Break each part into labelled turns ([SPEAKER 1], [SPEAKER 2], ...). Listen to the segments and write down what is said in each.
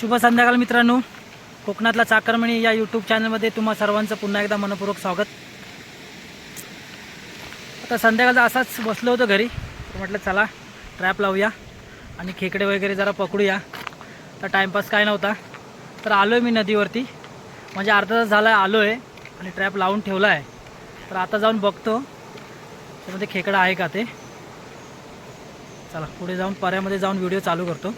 [SPEAKER 1] शुभ संध्याकाळ मित्रांनो. कोकणातला चाकरमणी या यूट्यूब चॅनलमध्ये तुम्हा सर्वांचं पुन्हा एकदा मनपूर्वक स्वागत. आता संध्याकाळचा असाच बसलो होतो घरी. तर म्हटलं चला ट्रॅप लावूया आणि खेकडे वगैरे जरा पकडूया. तर टाईमपास काय नव्हता. तर आलो आहे मी नदीवरती. म्हणजे अर्धा तास झाला आलो आहे आणि ट्रॅप लावून ठेवला आहे तर आता जाऊन बघतो. त्यामध्ये खेकडा आहे का ते. चला पुढे जाऊन पर्यामध्ये जाऊन व्हिडिओ चालू करतो.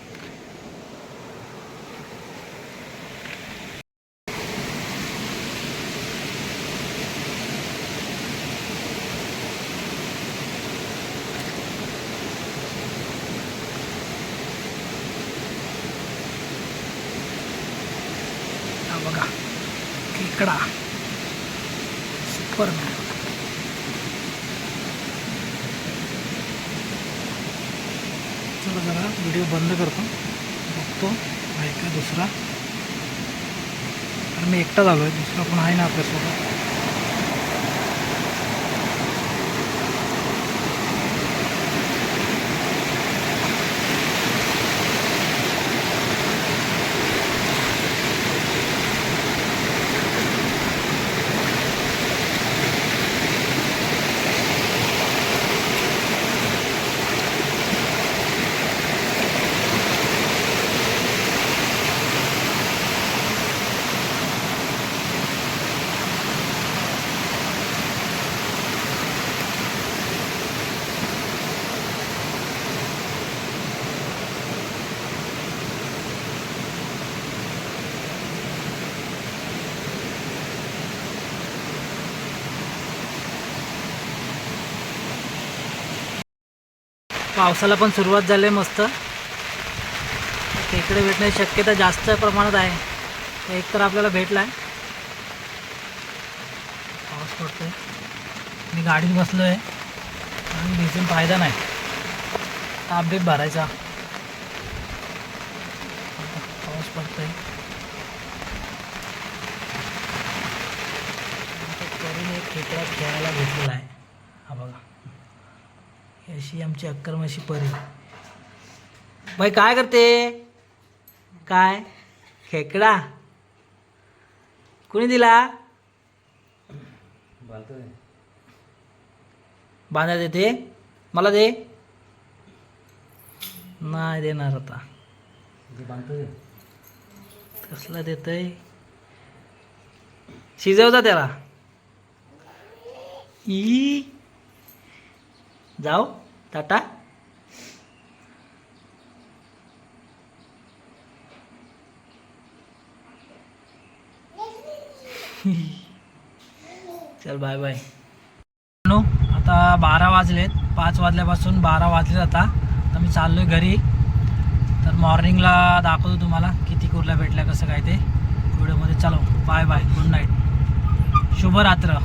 [SPEAKER 1] बघा. खेकडा सुपर चला जरा व्हिडिओ बंद करतो. बघतो. आहे का दुसरा. कारण मी एकटा झालो आहे दुसरा पण आहे ना आपल्यासोबत? पावसाला पण सुरुवात झाली आहे मस्त. खेकडे भेटण्याची शक्यता जास्त प्रमाणात आहे. एक तर आपल्याला भेटला आहे पाऊस पडतोय. मी गाडीत बसलो आहे आणि भिजून फायदा नाही. ताप बीप भरायचा. पाऊस पडतोय. आहे करून एक खेकडा खेळायला भेटलेला आहे. हा बघा. अशी आमची अक्करमाशी परी. बाई काय करते? काय? खेकडा? कुणी दिला? बांधा देते? मला दे. नाही देणार आता. कसला देतय? शिजवता त्याला. ई. जाऊ टाटा. चल बाय बाय आता बारा वाजलेत. पाच वाजल्यापासून बारा वाजले आता. तर मी चाललोय घरी. तर मॉर्निंगला दाखवतो तुम्हाला किती कुर्ल्या भेटल्या कसं काय ते. व्हिडिओमध्ये चलो. Bye bye good night शुभरात्र.